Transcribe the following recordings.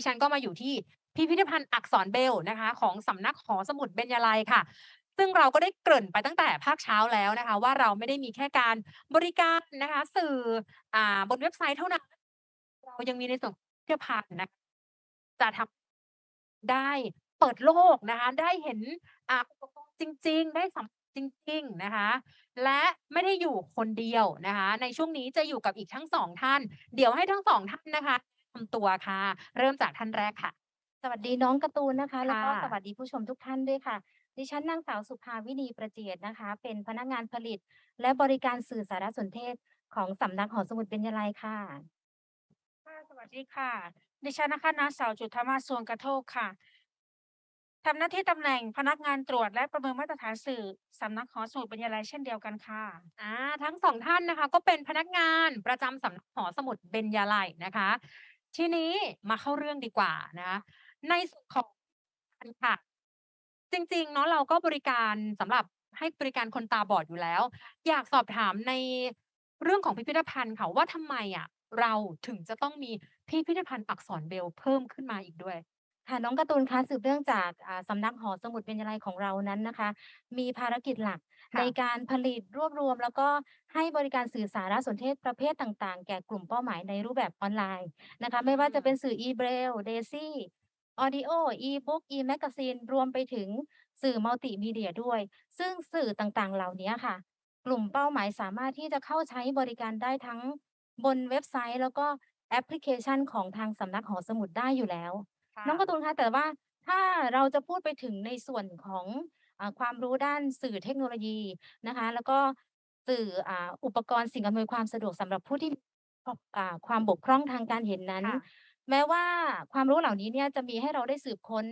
ดิฉันก็มาอยู่ที่พิพิธภัณฑ์อักษรเบลนะคะ ของสำนักหอสมุดเบญยลัยค่ะซึ่งเราก็ได้เกริ่นไปตั้งแต่ภาคเช้าแล้วนะคะ ว่าเราไม่ได้มีแค่การบริการนะคะ สื่ออ่าบนเว็บไซต์เท่านั้น เรายังมีในส่วนของพิพิธภัณฑ์นะคะจะทำได้เปิดโลกนะคะ ได้เห็นอ่าอุปกรณ์จริง ๆ ได้สัมผัสจริง ๆ นะคะ และไม่ได้อยู่คนเดียวนะคะ ในช่วงนี้จะอยู่กับอีกทั้งสองท่าน เดี๋ยวให้ทั้งสองท่านนะคะำตัวค่ะ เริ่มจากท่านแรกค่ะ สวัสดีน้องการ์ตูนนะคะ แล้วก็ค่ะสวัสดีผู้ชมทุกท่านด้วยค่ะ ดิฉันนางสาวสุภาวินีประเจียดนะคะ เป็นพนักงานผลิต และบริการสื่อสารสนเทศของสำนักหอสมุดเบญยลัยค่ะ ค่ะ สวัสดีค่ะ ดิฉันนะคะนางสาวจุธามาสวงกระโทกค่ะทำหน้าที่ตำแหน่งพนักงานตรวจและประเมินมาตรฐานสื่อสำนักหอสมุดบรรยายเช่นเดียวกันค่ะอ่าทั้งสองท่านนะคะ ก็เป็นพนักงานประจำสำนักหอสมุดเบญยาลัยนะคะ ทีนี้มาเข้าเรื่องดีกว่านะคะในส่วนของค่ะ จริง ๆ เนาะเราก็บริการสำหรับให้บริการคนตาบอดอยู่แล้ว อยากสอบถามในเรื่องของพิพิธภัณฑ์ค่ะว่าทำไมอะ เราถึงจะต้องมีพิพิธภัณฑ์อักษรเบลเพิ่มขึ้นมาอีกด้วย ค่ะน้องการ์ตูนคะสืบเนื่องจากอ่าสำนักหอสมุดเบญยลัยของเรานั้นนะคะ มีภารกิจหลักค่ะในการผลิตรวบรวม แล้วก็ให้บริการสื่อสารสนเทศประเภทต่างๆ แก่กลุ่มเป้าหมายในรูปแบบออนไลน์นะคะ ไม่ว่าจะเป็นสื่อ e-braille daisy audio e-book e-magazine รวมไปถึงสื่อมัลติมีเดียด้วย ซึ่งสื่อต่างๆ เหล่านี้ค่ะ กลุ่มเป้าหมายสามารถที่จะเข้าใช้บริการได้ทั้งบนเว็บไซต์ แล้วก็แอปพลิเคชันของทางสำนักหอสมุดได้อยู่แล้ว น้องการ์ตูนคะแต่ว่าถ้าเราจะพูดไปถึงในส่วนของอาความรู้ด้านสื่อเทคโนโลยีนะคะ แล้วก็สื่ออ่าอุปกรณ์สิ่งอำนวยความสะดวกสำหรับผู้ที่พบอ่าความบกพร่องทางการเห็นนั้น ค่ะ แม้ว่าความรู้เหล่านี้เนี่ยจะมีให้เราได้สืบค้น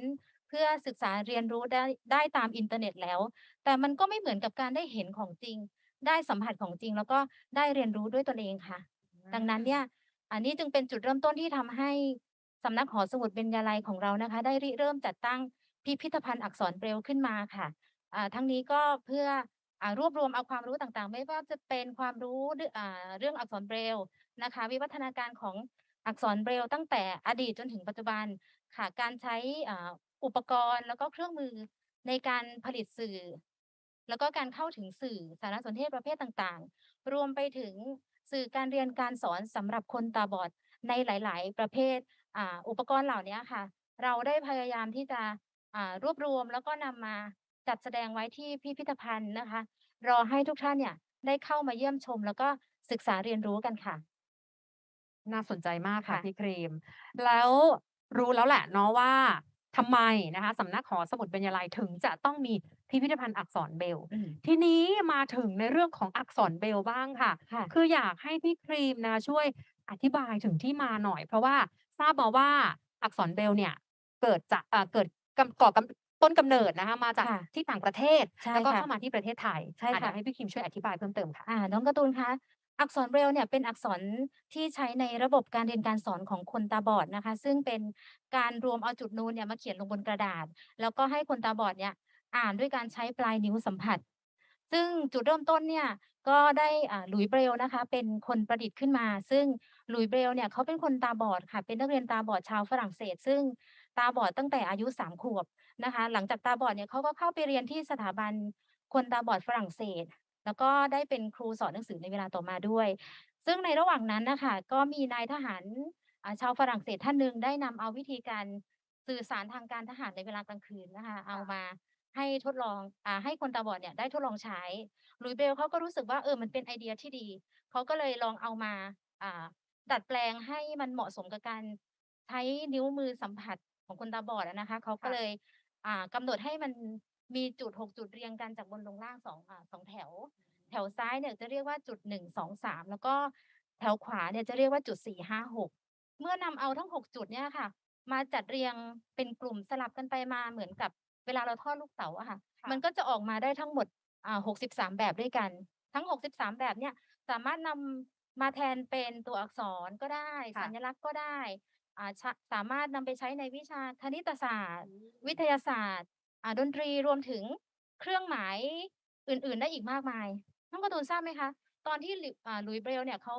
เพื่อศึกษาเรียนรู้ได้ได้ตามอินเทอร์เน็ตแล้ว แต่มันก็ไม่เหมือนกับการได้เห็นของจริง ได้สัมผัสของจริง แล้วก็ได้เรียนรู้ด้วยตนเองค่ะดังนั้นเนี่ย อันนี้จึงเป็นจุดเริ่มต้นที่ทำให้ สำนักหอสมุดเบญยาลัยของเรานะคะ ได้ริเริ่มจัดตั้งพิพิธภัณฑ์อักษรเบรล์ขึ้นมาค่ะทั้งนี้ก็เพื่ออรวบรวมเอาความรู้ต่างๆ ไม่ว่าจะเป็นความรู้เรื่องอักษรเบรล์นะคะ วิวัฒนาการของอักษรเบรล์ตั้งแต่อดีตจนถึงปัจจุบันค่ะการใช้อุปกรณ์แล้วก็เครื่องมือในการผลิตสื่อ แล้วก็การเข้าถึงสื่อสารสนเทศประเภทต่างๆ รวมไปถึงสื่อการเรียนการสอนสำหรับคนตาบอดในหลาย ๆ ประเภท อ่าอุปกรณ์เหล่านี้ค่ะ เราได้พยายามที่จะอ่ารวบรวมแล้วก็นำมาจัดแสดงไว้ที่พิพิธภัณฑ์นะคะ รอให้ทุกท่านเนี่ยได้เข้ามาเยี่ยมชม แล้วก็ศึกษาเรียนรู้กันค่ะ น่าสนใจมากค่ะค่ะพี่ครีม แล้วรู้แล้วแหละเนาะว่าทำไมนะคะสำนักหอสมุดเบญยลัยถึงจะต้องมีพิพิธภัณฑ์อักษรเบลอืมทีนี้มาถึงในเรื่องของอักษรเบลบ้างค่ะค่ะ คืออยากให้พี่ครีมนะช่วยอธิบายถึงที่มาหน่อย เพราะว่า ทราบมาว่าอักษรเบลเนี่ย เกิดจากเอ่อเกิดกำก่อกำต้นกำเนิดนะคะมาจากค่ะที่ต่างประเทศใช่แล้วก็ค่ะเข้ามาที่ประเทศไทยใช่อะเดี๋ยวค่ะให้พี่ครีมช่วยอธิบายเพิ่มเติมค่ะอ่าน้องการ์ตูนคะอักษรเบรลล์เนี่ยเป็นอักษรที่ใช้ในระบบการเรียนการสอนของคนตาบอดนะคะ ซึ่งเป็นการรวมเอาจุดนูนเนี่ยมาเขียนลงบนกระดาษ แล้วก็ให้คนตาบอดเนี่ยอ่านด้วยการใช้ปลายนิ้วสัมผัส ซึ่งจุดเริ่มต้นเนี่ยก็ได้อ่าหลุยส์เบรลล์นะคะ เป็นคนประดิษฐ์ขึ้นมา ซึ่ง หลุยเบรลเนี่ยเขาเป็นคนตาบอดค่ะ เป็นนักเรียนตาบอดชาวฝรั่งเศส ซึ่งตาบอดตั้งแต่อายุสามขวบนะคะ หลังจากตาบอดเนี่ยเขาก็เข้าไปเรียนที่สถาบันคนตาบอดฝรั่งเศส แล้วก็ได้เป็นครูสอนหนังสือในเวลาต่อมาด้วย ซึ่งในระหว่างนั้นนะคะก็มีนายทหารชาวฝรั่งเศสท่านหนึ่งได้นำเอาวิธีการสื่อสารทางการทหารในเวลากลางคืนนะคะ เอามาให้ทดลองอให้คนตาบอดเนี่ยได้ทดลองใช้หลุยเบลเขาก็รู้สึกว่าเออมันเป็นไอเดียที่ดี เขาก็เลยลองเอามา ดัดแปลงให้มันเหมาะสมกับการใช้นิ้วมือสัมผัสของคนตาบอดอะนะคะ เขาก็ค่ะเลยอ่ากำหนดให้มันมีจุดหกจุดเรียงกันจากบนลงล่างสองอ่าสองแถว แถวซ้ายเนี่ยจะเรียกว่าจุดหนึ่งสองสามแล้วก็แถวขวาเนี่ยจะเรียกว่าจุดสี่ห้าหกเมื่อนำเอาทั้งหกจุดเนี่ยค่ะ มาจัดเรียงเป็นกลุ่มสลับกันไปมาเหมือนกับเวลาเราทอดลูกเต๋าอะค่ะค่ะมันก็จะออกมาได้ทั้งหมดอ่าหกสิบสามแบบด้วยกัน ทั้งหกสิบสามแบบเนี่ยสามารถนำ มาแทนเป็นตัวอักษรก็ได้ ค่ะ สัญลักษณ์ก็ได้อ่าชะสามารถนำไปใช้ในวิชาคณิตศาสตร์ วิทยาศาสตร์อ่าดนตรีรวมถึงเครื่องหมายอื่น ๆ ได้อีกมากมาย น้องการ์ตูนทราบไหมคะ ตอนที่หลิอ่าหลุยส์เบรลล์เนี่ยเขา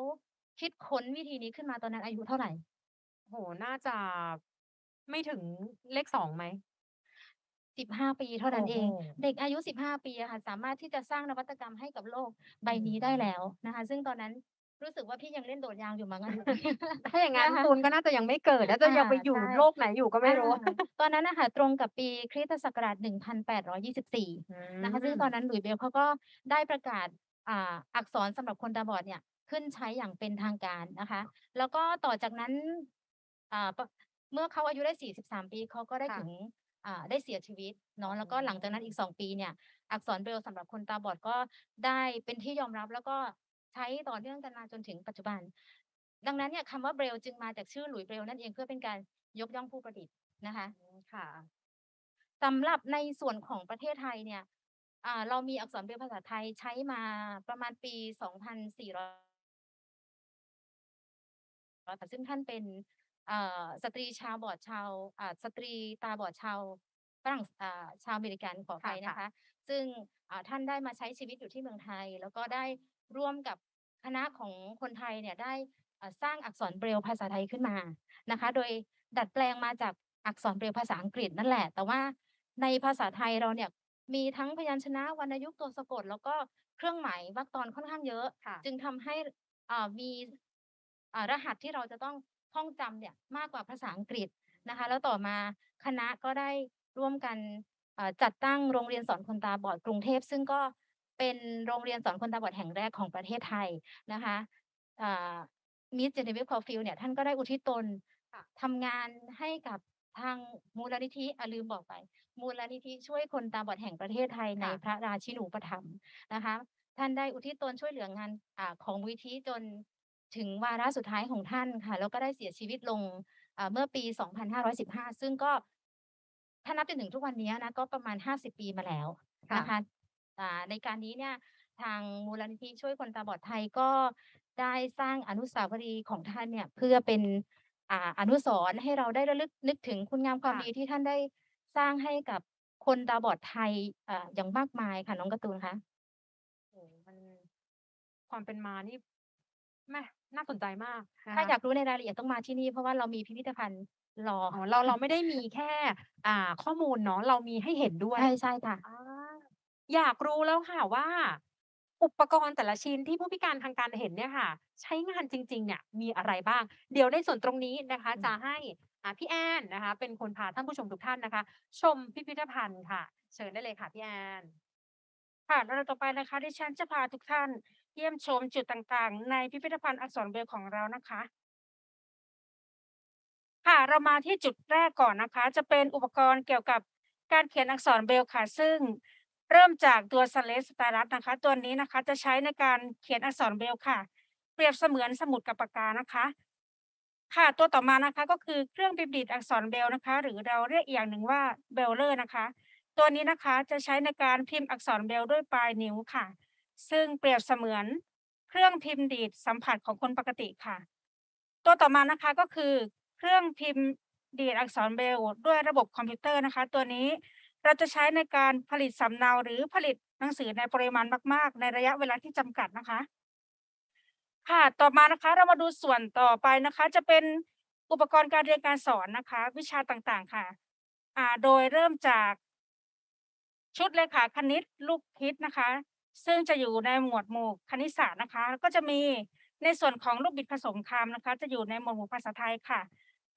คิดค้นวิธีนี้ขึ้นมาตอนนั้นอายุเท่าไหร่โอ้โหน่าจะไม่ถึงเลขสองไหม15ปีเท่านั้นเอง โอ้โห เด็กอายุ15ปีอะค่ะสามารถที่จะสร้างนวัตกรรมให้กับโลกใบนี้ได้แล้วนะคะ ซึ่งตอนนั้น รู้สึกว่าพี่ยังเล่นโดดยางอยู่มั้งอะ ถ้าอย่างนั้นนะคะตูนก็น่าจะยังไม่เกิดน่าจะยังไปอ่าอยู่ใช่ โลกไหนอยู่ก็ไม่รู้อ่าตอนนั้นนะคะตรงกับปีคริสตศักราช 1824 นะคะซึ่งตอนนั้นหลุยส์เบลเขาก็ได้ประกาศอ่าอักษรสำหรับคนตาบอดเนี่ยขึ้นใช้อย่างเป็นทางการนะคะ แล้วก็ต่อจากนั้นอ่าปะเมื่อเขาอายุได้ 43 ปีเขาก็ได้ค่ะถึงอ่าได้เสียชีวิตเนาะแล้วก็หลังจากนั้นอีก 2 ปีเนี่ย อักษรเบรลล์สำหรับคนตาบอดก็ได้เป็นที่ยอมรับแล้วก็ ใช้ต่อเนื่องกันมาจนถึงปัจจุบัน ดังนั้นเนี่ยคำว่าเบรลล์จึงมาจากชื่อหลุยส์เบรลล์นั่นเองเพื่อเป็นการยกย่องผู้ประดิษฐ์นะคะค่ะสำหรับในส่วนของประเทศไทยเนี่ยอ่าเรามีอักษรเบรลล์ภาษาไทยใช้มาประมาณปี 2400ค่ะซึ่งท่านเป็นเอ่อสตรีชาวบอดชาวอ่าสตรีตาบอดชาวฝรั่งอ่าชาวอเมริกันขออภัยค่ะนะคะ ซึ่งอ่าท่านได้มาใช้ชีวิตอยู่ที่เมืองไทย แล้วก็ได้ ร่วมกับคณะของคนไทยเนี่ยได้อ่าสร้างอักษรเบรลล์ภาษาไทยขึ้นมานะคะ โดยดัดแปลงมาจากอักษรเบรลล์ภาษาอังกฤษนั่นแหละ แต่ว่าในภาษาไทยเราเนี่ยมีทั้งพยัญชนะวรรณยุกต์ตัวสะกด แล้วก็เครื่องหมายวรรคตอนค่อนข้างเยอะค่ะจึงทำให้อ่ามีอ่ารหัสที่เราจะต้องท่องจำเนี่ยมากกว่าภาษาอังกฤษนะคะ แล้วต่อมาคณะก็ได้ร่วมกันอ่าจัดตั้งโรงเรียนสอนคนตาบอดกรุงเทพ ซึ่งก็ เป็นโรงเรียนสอนคนตาบอดแห่งแรกของประเทศไทยนะคะมิสเจเนวิฟคอฟิลเนี่ยท่านก็ได้อุทิศตนค่ะทำงานให้กับทางมูลนิธิอะลืมบอกไป มูลนิธิช่วยคนตาบอดแห่งประเทศไทยในค่ะพระราชินูปถัมภ์นะคะ ท่านได้อุทิศตนช่วยเหลืองานอ่าของมูลนิธิจนถึงวาระสุดท้ายของท่านค่ะ แล้วก็ได้เสียชีวิตลงอ่าเมื่อปี 2515 ซึ่งก็ถ้านับจนถึงทุกวันนี้นะก็ประมาณ 50 ปีมาแล้วค่ะนะคะอ่า ในการนี้เนี่ยทางมูลนิธิช่วยคนตาบอดไทยก็ได้สร้างอนุสาวรีย์ของท่านเนี่ยเพื่อเป็นอ่าอนุสรณ์ให้เราได้ระลึกนึกถึงคุณงามความค่ะดีที่ท่านได้สร้างให้กับคนตาบอดไทยอ่าอย่างมากมายค่ะน้องการ์ตูนคะโอ้โหมันความเป็นมานี่แม่น่าสนใจมากนะคะถ้าอยากรู้ในรายละเอียดต้องมาที่นี่ เพราะว่าเรามีพิพิธภัณฑ์รออ๋อเราเราไม่ได้มีแค่ อ่า ข้อมูลเนาะเรามีให้เห็นด้วย ใช่ใช่ค่ะ อ่าอยากรู้แล้วค่ะว่า อุปกรณ์แต่ละชิ้นที่ผู้พิการทางการเห็นเนี่ยค่ะ ใช้งานจริง ๆ เนี่ยมีอะไรบ้าง เดี๋ยวในส่วนตรงนี้นะคะอืมจะให้อ่าพี่แอนนะคะ เป็นคนพาท่านผู้ชมทุกท่านนะคะ ชมพิพิธภัณฑ์ค่ะ เชิญได้เลยค่ะพี่แอนค่ะแล้วต่อไปนะคะดิฉันจะพาทุกท่านเยี่ยมชมจุดต่างๆ ในพิพิธภัณฑ์อักษรเบรลล์ของเรานะคะ ค่ะเรามาที่จุดแรกก่อนนะคะ จะเป็นอุปกรณ์เกี่ยวกับการเขียนอักษรเบรลล์ค่ะ ซึ่ง เริ่มจากตัวสเลสสตารัสนะคะ ตัวนี้นะคะจะใช้ในการเขียนอักษรเบรลค่ะ เปรียบเสมือนสมุดกับปากกานะคะ ค่ะตัวต่อมานะคะก็คือเครื่องพิมพ์ดีดอักษรเบรลนะคะ หรือเราเรียกอีกอย่างหนึ่งว่าเบลเลอร์นะคะ ตัวนี้นะคะจะใช้ในการพิมพ์อักษรเบรลด้วยปลายนิ้วค่ะ ซึ่งเปรียบเสมือนเครื่องพิมพ์ดีดสัมผัสของคนปกติค่ะ ตัวต่อมานะคะก็คือ เครื่องพิมพ์ดีดอักษรเบรลด้วยระบบคอมพิวเตอร์นะคะ ตัวนี้ เราจะใช้ในการผลิตสำเนาหรือผลิตหนังสือในปริมาณมาก ๆ ในระยะเวลาที่จำกัดนะคะ ค่ะต่อมานะคะเรามาดูส่วนต่อไปนะคะ จะเป็นอุปกรณ์การเรียนการสอนนะคะ วิชาต่างๆค่ะอ่าโดยเริ่มจากชุดเลขาคณิตลูกคิดนะคะ ซึ่งจะอยู่ในหมวดหมู่คณิตศาสตร์นะคะแล้วก็จะมีในส่วนของลูกบิดผสมคำนะคะ จะอยู่ในหมวดหมู่ภาษาไทยค่ะ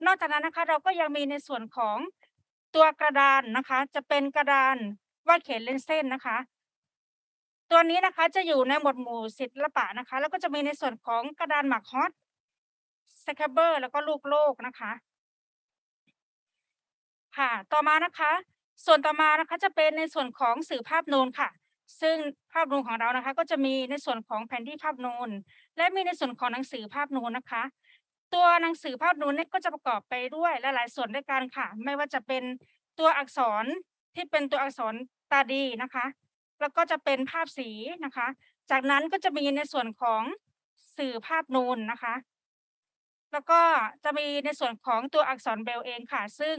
นอกจากนั้นนะคะ เราก็ยังมีในส่วนของ ตัวกระดานนะคะ จะเป็นกระดานวาดเขียนเล่นเส้นนะคะ ตัวนี้นะคะจะอยู่ในหมวดหมู่ศิลปะนะคะ แล้วก็จะมีในส่วนของกระดานหมากฮอตสแครเบอร์แล้วก็ลูกโลกนะคะ ค่ะ ต่อมานะคะ ส่วนต่อมานะคะจะเป็นในส่วนของสื่อภาพนูนค่ะ ซึ่งภาพนูนของเรานะคะ ก็จะมีในส่วนของแผนที่ภาพนูนและมีในส่วนของหนังสือภาพนูนนะคะ ตัวหนังสือภาพนูนเนี่ยก็จะประกอบไปด้วยหลายๆ ส่วนด้วยกันค่ะ ไม่ว่าจะเป็นตัวอักษรที่เป็นตัวอักษรตาดีนะคะ แล้วก็จะเป็นภาพสีนะคะ จากนั้นก็จะมีในส่วนของสื่อภาพนูนนะคะ แล้วก็จะมีในส่วนของตัวอักษรเบลเองค่ะ ซึ่ง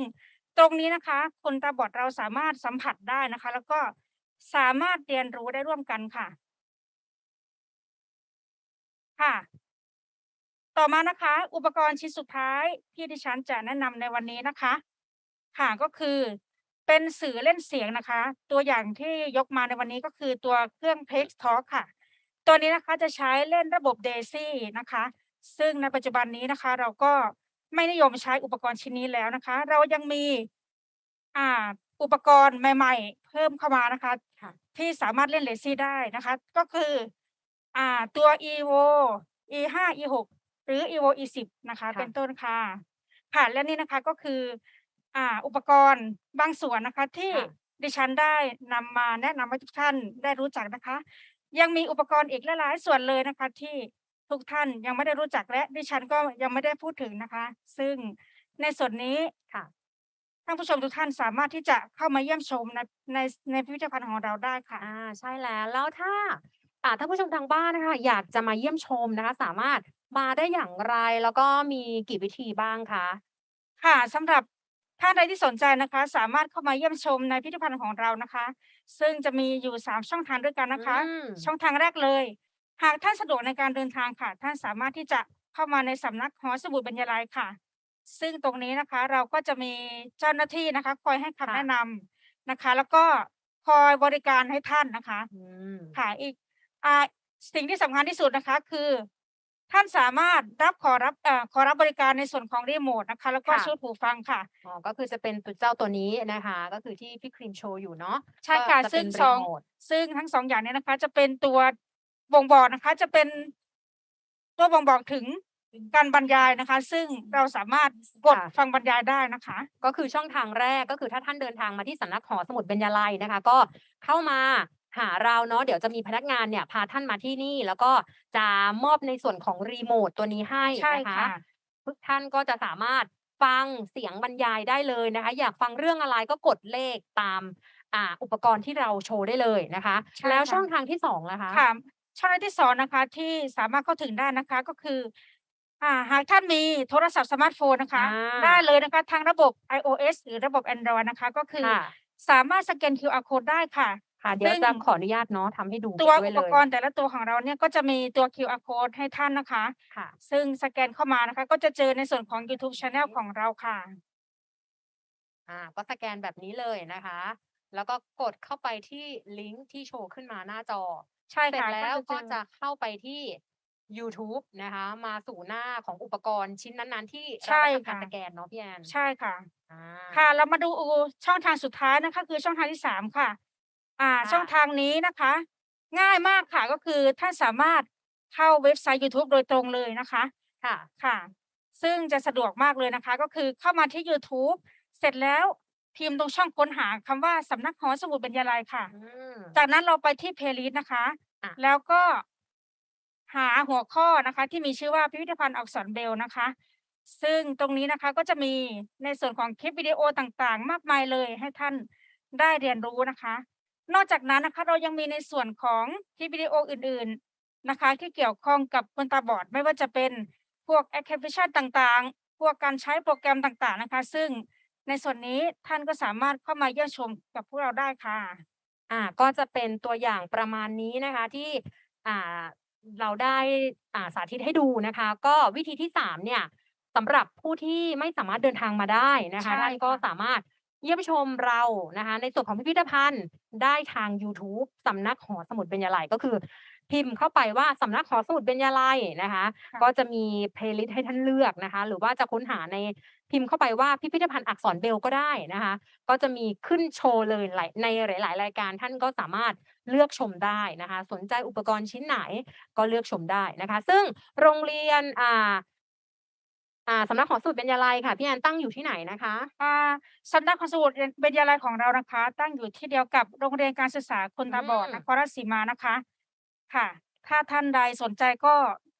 ตรงนี้นะคะ คนตาบอดเราสามารถสัมผัสได้นะคะ แล้วก็สามารถเรียนรู้ได้ร่วมกันค่ะ ค่ะ ต่อมานะคะ อุปกรณ์ชิ้นสุดท้ายที่ดิฉันจะแนะนำในวันนี้นะคะ ค่ะก็คือเป็นสื่อเล่นเสียงนะคะ ตัวอย่างที่ยกมาในวันนี้ก็คือตัวเครื่อง Text Talk ค่ะ ตัวนี้นะคะจะใช้เล่นระบบ DAISY นะคะ ซึ่งในปัจจุบันนี้นะคะ เราก็ไม่นิยมใช้อุปกรณ์ชิ้นนี้แล้วนะคะ เรายังมีอ่าอุปกรณ์ใหม่ ๆ เพิ่มเข้ามานะคะค่ะที่สามารถเล่น DAISY ได้นะคะ ก็คืออ่าตัว EVO E5 E6 ห รือ EVO E10 นะคะค่ะเป็นต้นค่ะค่ะและนี่นะคะก็คืออ่าอุปกรณ์บางส่วนนะคะที่ค่ะดิฉันได้นำมาแนะนำให้ทุกท่านได้รู้จักนะคะ ยังมีอุปกรณ์อีกหลายๆส่วนเลยนะคะ ที่ทุกท่านยังไม่ได้รู้จักและดิฉันก็ยังไม่ได้พูดถึงนะคะ ซึ่งในส่วนนี้ค่ะท่านผู้ชมทุกท่านสามารถที่จะเข้ามาเยี่ยมชมในในในพิพิธภัณฑ์ของเราได้ค่ะอ่าใช่แล้วแล้วถ้าอ่าท่านผู้ชมทางบ้านนะคะ อยากจะมาเยี่ยมชมนะคะ สามารถ มาได้อย่างไร แล้วก็มีกี่วิธีบ้างคะ ค่ะสำหรับท่านใดที่สนใจนะคะ สามารถเข้ามาเยี่ยมชมในพิพิธภัณฑ์ของเรานะคะ ซึ่งจะมีอยู่สามช่องทางด้วยกันนะคะ อืม ช่องทางแรกเลย หากท่านสะดวกในการเดินทางค่ะ ท่านสามารถที่จะเข้ามาในสำนักหอสมุดบรรยายลัยค่ะ ซึ่งตรงนี้นะคะเราก็จะมีเจ้าหน้าที่นะคะ คอยให้คำค่ะ แนะนำนะคะ แล้วก็คอยบริการให้ท่านนะคะ อืม ค่ะอีกอ่าสิ่งที่สำคัญที่สุดนะคะ คือ ท่านสามารถรับขอรับเอ่อขอรับบริการในส่วนของรีโมทนะคะ แล้วก็ค่ะชุดหูฟังค่ะอ๋อก็คือจะเป็นตัวเจ้าตัวนี้นะคะ ก็คือที่พี่ครีมโชว์อยู่เนาะใช่ก็ค่ะจะซึ่เป็งนสองรีโมทซึ่งทั้งสองอย่างเนี้นะคะ จะเป็นตัวบ่งบอกนะคะ จะเป็นตัวบ่งบอกถึงการบรรยายนะคะ ซึ่งเราสามารถกดค่ะฟังบรรยายได้นะคะ ก็คือช่องทางแรกก็คือถ้าท่านเดินทางมาที่สำนักหอสมุดเบญญาลัยนะคะ ก็เข้ามา หาเราเนาะเดี๋ยวจะมีพนักงานเนี่ยพาท่านมาที่นี่ แล้วก็จะมอบในส่วนของรีโมทตัวนี้ให้ใช่นะคะค่ะทุกท่านก็จะสามารถฟังเสียงบรรยายได้เลยนะคะ อยากฟังเรื่องอะไรก็กดเลขตามอ่าอุปกรณ์ที่เราโชว์ได้เลยนะคะใช่แล้วค่ะช่องทางที่สองนะคะค่ะช่องทางที่สองนะคะที่สามารถเข้าถึงได้นะคะก็คืออ่าหากท่านมีโทรศัพท์สมาร์ทโฟนนะคะอ่าได้เลยนะคะทั้งระบบ iOS หรือระบบ Android นะคะ ก็คือค่ะสามารถสแกน QR code ได้ค่ะ ค่ะ เดี๋ยวซึ่งจะขออนุญาตเนาะทำให้ดูตัวด้อุยปเลยกรณ์แต่ละตัวของเราเนี่ยก็จะมีตัว QR code ให้ท่านนะคะ ค่ะ ซึ่งสแกนเข้ามานะคะ ก็จะเจอในส่วนของ YouTube Channel ของเราค่ะ อ่าก็สแกนแบบนี้เลยนะคะ แล้วก็กดเข้าไปที่ลิงก์ที่โชว์ขึ้นมาหน้าจอ ใช่เสร็จค่ะแล้วก็เอจะเข้าไปที่ YouTube นะคะ มาสู่หน้าของอุปกรณ์ชิ้นนั้นๆ ที่เราใช่ได้ทำการค่ะสแกนเนาะพี่แอนใช่ค่ะ อ่า ค่ะ เรามาดูช่องทางสุดท้ายนะคะ คือช่องทางที่สามค่ะ อ่าค่ะช่องทางนี้นะคะ ง่ายมากค่ะ ก็คือท่านสามารถเข้าเว็บไซต์ YouTube โดยตรงเลยนะคะ ค่ะ ค่ะ ซึ่งจะสะดวกมากเลยนะคะ ก็คือเข้ามาที่ YouTube เสร็จแล้วพิมพ์ตรงช่องค้นหาคำว่าสำนักหอสมุดบรรยายลัยค่ะ อืม จากนั้นเราไปที่ playlist นะคะ อะ แล้วก็หาหัวข้อนะคะ ที่มีชื่อว่าพิพิธภัณฑ์อักษรเบลนะคะ ซึ่งตรงนี้นะคะก็จะมีในส่วนของคลิปวิดีโอต่างๆ มากมายเลยให้ท่านได้เรียนรู้นะคะ นอกจากนั้นนะคะเรายังมีในส่วนของคลิปวิดีโออื่นๆนะคะ ที่เกี่ยวข้องกับคนตาบอดไม่ว่าจะเป็นพวกแอ p พลิเคชันต่างๆ พวกการใช้โปรแกรมต่างๆนะคะ ซึ่งในส่วนนี้ท่านก็สามารถเข้ามาเยี่ยมชมกับพวกเราได้ค่ะอ่าก็จะเป็นตัวอย่างประมาณนี้นะคะที่อ่าเราได้อ่าสาธิตให้ดูนะคะ ก็วิธีที่สามเนี่ยสำหรับผู้ที่ไม่สามารถเดินทางมาได้นะคะใช่ท่านก็ค่ะสามารถ เยี่ยมชมเรานะคะในส่วนของพิพิธภัณฑ์ได้ทาง YouTube สำนักหอสมุดเบญญาลัยก็คือ พิมพ์เข้าไปว่าสำนักหอสมุดเบญญาลัยนะคะค่ะก็จะมีเพลย์ลิสต์ให้ท่านเลือกนะคะ หรือว่าจะค้นหาในพิมพ์เข้าไปว่าพิพิธภัณฑ์อักษรเบลก็ได้นะคะ ก็จะมีขึ้นโชว์เลยหลายในหลาย ๆ รายการท่านก็สามารถเลือกชมได้นะคะ สนใจอุปกรณ์ชิ้นไหนก็เลือกชมได้นะคะ ซึ่งโรงเรียนอ่า อ่าสำนักหอสมุดเบญญาลัยค่ะพี่แอนตั้งอยู่ที่ไหนนะคะอ่าสำนักของสมุดเบญญาลัยของเรานะคะ ตั้งอยู่ที่เดียวกับโรงเรียนการศึกษาคนตาบอดอืมนครราชสีมานะคะ ค่ะ ถ้าท่านใดสนใจก็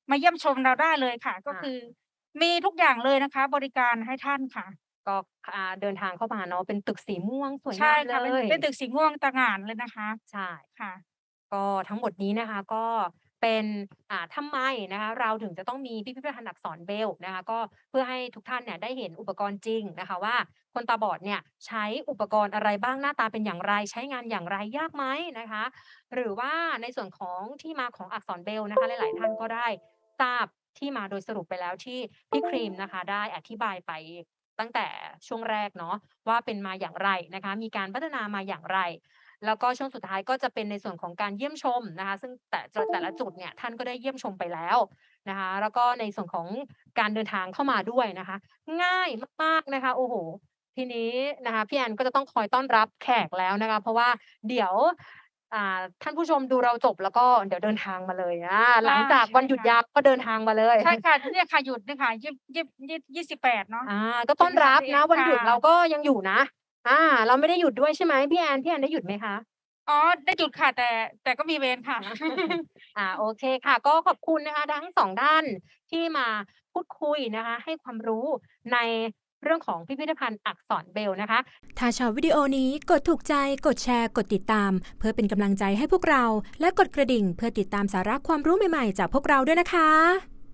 มาเยี่ยมชมเราได้เลยค่ะ ก็คือ มีทุกอย่างเลยนะคะ บริการให้ท่านค่ะ ก็อ่าเดินทางเข้ามาเนาะเป็นตึกสีม่วงสวยใช่งามค่ะเป็นเลยเป็นตึกสีม่วงตางานเลยนะคะ ใช่ค่ะ ก็ทั้งหมดนี้นะคะ ก็ เป็นอ่าทำไมนะคะเราถึงจะต้องมีพิพิธภัณฑ์อักษรเบลนะคะก็เพื่อให้ทุกท่านเนี่ยได้เห็นอุปกรณ์จริงนะคะว่าคนตาบอดเนี่ยใช้อุปกรณ์อะไรบ้างหน้าตาเป็นอย่างไร ใช้งานอย่างไรยากไหมนะคะ หรือว่าในส่วนของที่มาของอักษรเบลนะคะหลาย ๆ ท่านก็ได้ทราบที่มาโดยสรุปไปแล้วที่พี่ครีมนะคะ ได้อธิบายไปตั้งแต่ช่วงแรกเนาะว่าเป็นมาอย่างไรนะคะ มีการพัฒนามาอย่างไร แล้วก็ช่วงสุดท้ายก็จะเป็นในส่วนของการเยี่ยมชมนะคะ ซึ่งแต่แต่ละจุดเนี่ยท่านก็ได้เยี่ยมชมไปแล้วนะคะ แล้วก็ในส่วนของการเดินทางเข้ามาด้วยนะคะ ง่ายมากๆนะคะ โอ้โหทีนี้นะคะพี่แอนก็จะต้องคอยต้อนรับแขกแล้วนะคะ เพราะว่าเดี๋ยวอ่าท่านผู้ชมดูเราจบแล้วก็เดี๋ยวเดินทางมาเลยอ่าหลังจากวันหยุดยาวก็เดินทางมาเลยใช่ค่ะเนี่ยค่ะหยุดเนี่ยค่ะยี่ยี่ยี่ยี่สิบแปดเนาะอ่าก็ต้อนรับนะค่ะวันหยุดเราก็ยังอยู่นะ อ่า เราไม่ได้หยุดด้วยใช่ไหมพี่แอนพี่แอนได้หยุดไหมคะ อ๋อ ได้หยุดค่ะ แต่แต่ก็มีเวรค่ะ อ่าโอเคค่ะ ก็ขอบคุณนะคะทั้งสองท่านที่มาพูดคุยนะคะ ให้ความรู้ในเรื่องของพิพิธภัณฑ์อักษรเบลนะคะ ถ้าชอบวิดีโอนี้กดถูกใจ กดแชร์ กดติดตาม เพื่อเป็นกำลังใจให้พวกเรา และกดกระดิ่งเพื่อติดตามสาระความรู้ใหม่ๆ จากพวกเราด้วยนะคะ